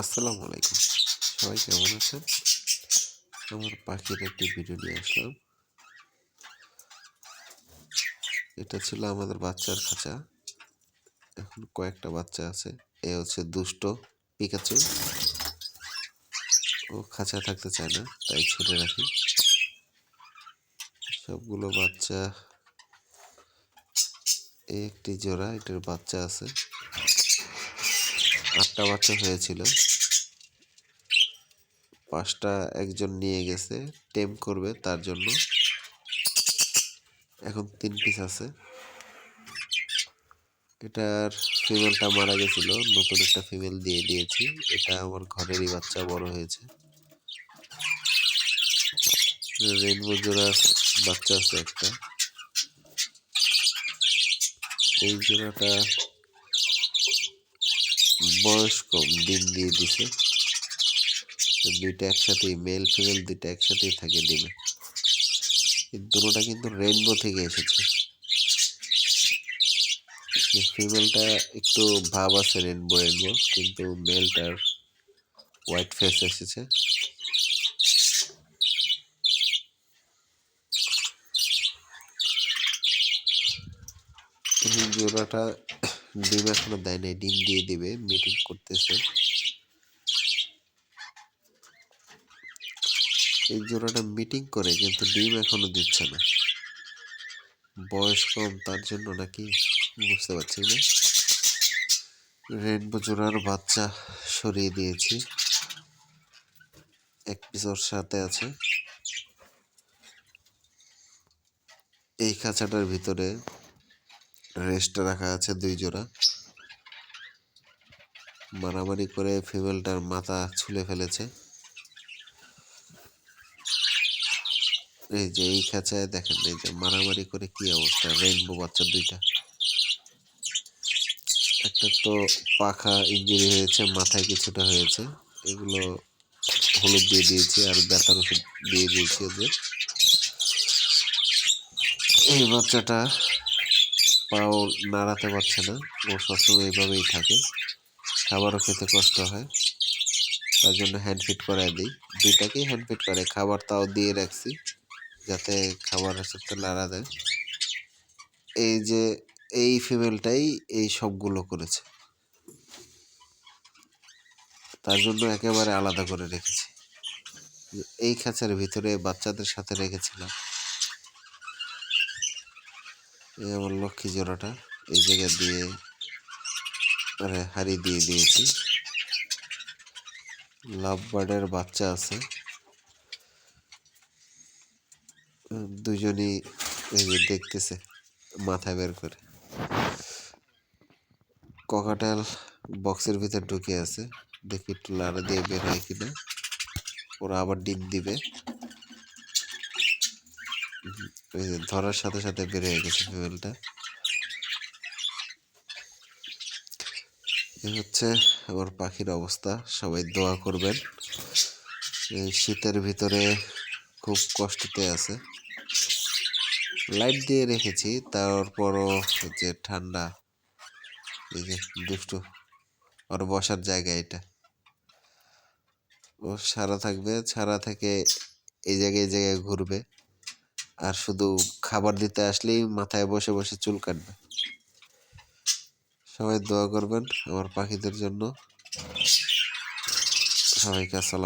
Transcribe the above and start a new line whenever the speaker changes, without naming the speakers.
আসসালামু আলাইকুম। সবাই কেমন আছেন? আমার পাখির একটি ভিডিও নিয়ে আসলাম। এটা ছিল আমাদের বাচ্চার খাঁচা। এখন কয়েকটা বাচ্চা আছে। এ হচ্ছে দুষ্ট পিকাচু। ও খাঁচা থাকতে চায় না, তাই ছেড়ে রাখি। সবগুলো বাচ্চা একটি জোড়া, এটার বাচ্চা আছে। আটটা বাচ্চা হয়েছিল। পাঁচটা একজন নিয়ে গেছে, টেম করবে তার জন্য। এখন তিন পিস আছে। এটার ফিমেলটা মারা গেছিল, নতুন একটা ফিমেল দিয়ে দিয়েছি। এটা আমার ঘরেরই বাচ্চা, বড় হয়েছে। রেনবো জোড়ার বাচ্চা আছে একটা। এই জোড়াটা বয়স কম ডিম দিয়ে দিছে। দুইটা একসাথেই, মেল ফিমেল দুইটা একসাথেই থাকে ডিমে। দুটোটা কিন্তু রেনবো থেকে এসেছে। ফিমেলটা একটু ভাব আছে রেনবো রেনবো কিন্তু মেলটার হোয়াইট ফেস এসেছে। জোড়াটা ডিম এখনও দেয় নাই, ডিম দিয়ে দিবে মিটিং করতেছে। এই জোড়াটা মিটিং করে, কিন্তু ডিম এখনও দিচ্ছে না। বয়স কম, তার জন্য নাকি? বুঝতে পারছি না। রেনবো জোড়ার বাচ্চা সরিয়ে দিয়েছি। এক পিস ওর সাথে আছে। এই খাঁচাটার ভিতরে রেস্ট রাখা আছে দুই জোড়া। মারামারি করে ফিমেলটার মাথা ছুলে ফেলেছে। এই যে এই খাঁচায় দেখেন, এই যে মারামারি করে কি অবস্থা রেইনবো বাচ্চা দুইটা। একটা তো পাখা ইঞ্জুরি হয়েছে, মাথায় কিছুটা হয়েছে। এগুলো হলুদ দিয়ে দিয়েছি আর ব্যথার ওষুধ দিয়ে দিয়েছি ওদের। এই বাচ্চাটা পাও নাড়াতে পারছে না। ও সবসময় এইভাবেই থাকে। খাবারও খেতে কষ্ট হয়। তার জন্য হ্যান্ড ফিট করাই দিই। দুইটাকেই হ্যান্ড ফিট করে। খাবার তাও দিয়ে রাখছি যাতে খাবারের সাথে নাড়া দেয়। এই যে এই ফিমেলটাই এই সবগুলো করেছে। তার জন্য একেবারে আলাদা করে রেখেছি। এই খাঁচার ভিতরে বাচ্চাদের সাথে রেখেছিলাম। এই আমার লক্ষ্মী জোড়াটা। এই জায়গা দিয়ে আরে হাড়ি দিয়ে দিয়েছি। লাভ বার্ডের বাচ্চা আছে। দুজনই এই যে দেখতেছে, মাথা বের করে। ককাটাল বক্সের ভিতর ঢুকে আছে। দেখি একটু লাড়া দিয়ে বের হয় কিনা। ওরা আবার ডিম দিবে। ধরার সাথে সাথে হয়ে গেছে ফিমেলটা এই হচ্ছে আমার পাখির অবস্থা, সবাই দোয়া করবেন। এই শীতের ভিতরে খুব কষ্টতে আছে। লাইট দিয়ে রেখেছি, তারপরও যে ঠান্ডা। এই যে দুষ্টু, ওর বসার জায়গা এটা। ও সারা থাকবে, সারা থেকে এই জায়গায় এই জায়গায় ঘুরবে। আর শুধু খাবার দিতে আসলেই মাথায় বসে বসে চুল কাটবে। সবাই দোয়া করবেন আমার পাখিদের জন্য। সবাইকে আসসালাম